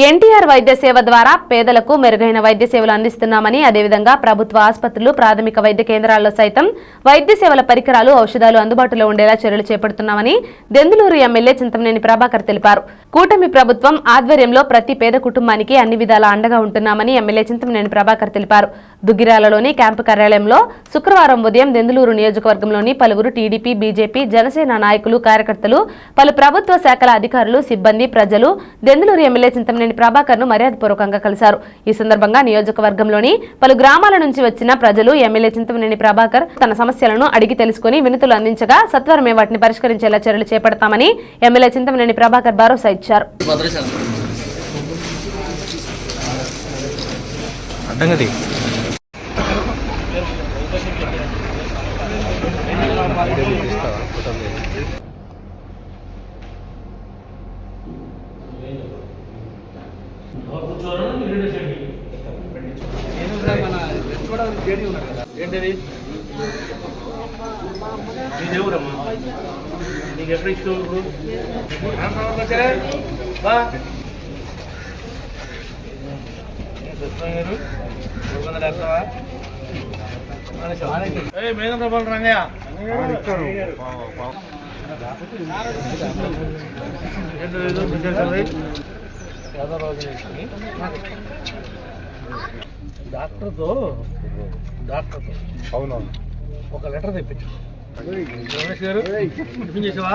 ఎన్టీఆర్ వైద్య సేవ ద్వారా పేదలకు మెరుగైన వైద్య సేవలు అందిస్తున్నామని అదేవిధంగా ప్రభుత్వ ఆసుపత్రులు ప్రాథమిక వైద్య కేంద్రాల్లో సైతం వైద్య సేవల పరికరాలు ఔషధాలు అందుబాటులో ఉండేలా చర్యలు చేపడుతున్నామని దెందులూరు ఎమ్మెల్యే చింతమనేని ప్రభాకర్ తెలిపారు. కూటమి ప్రభుత్వం ఆధ్వర్యంలో ప్రతి పేద కుటుంబానికి అన్ని విధాల అండగా ఉంటున్నామని ఎమ్మెల్యే చింతమనేని ప్రభాకర్ తెలిపారు. దుగ్గిరాలలోని క్యాంపు కార్యాలయంలో శుక్రవారం ఉదయం దెందులూరు నియోజకవర్గంలోని పలువురు టీడీపీ బీజేపీ జనసేన నాయకులు కార్యకర్తలు పలు ప్రభుత్వ శాఖల అధికారులు సిబ్బంది ప్రజలు దెందులూరు ఎమ్మెల్యే చింతమనేని ప్రభాకర్ను మర్యాదపూర్వకంగా కలిశారు. ఈ సందర్భంగా నియోజకవర్గంలోని పలు గ్రామాల నుంచి వచ్చిన ప్రజలు ఎమ్మెల్యే చింతమనేని ప్రభాకర్ తన సమస్యలను అడిగి తెలుసుకుని వినతులు అందించగా సత్వరమే వాటిని పరిష్కరించేలా చర్యలు చేపడతామని ఎమ్మెల్యే చింతమనేని ప్రభాకర్ భరోసా ఇచ్చారు. అడ్డంగది. ఏంటిది? నీది ఎవరమ్మా నీకు ఎక్కడ ఇష్టం బా. మేధం రూపాయలు రంగయ్య. ఏంటో ఏదో విశేషాలు డాక్టర్తో డాక్టర్తో అవునవును ఒక లెటర్ తెప్పించు రమేష్ గారు టిఫిన్ చేసావా?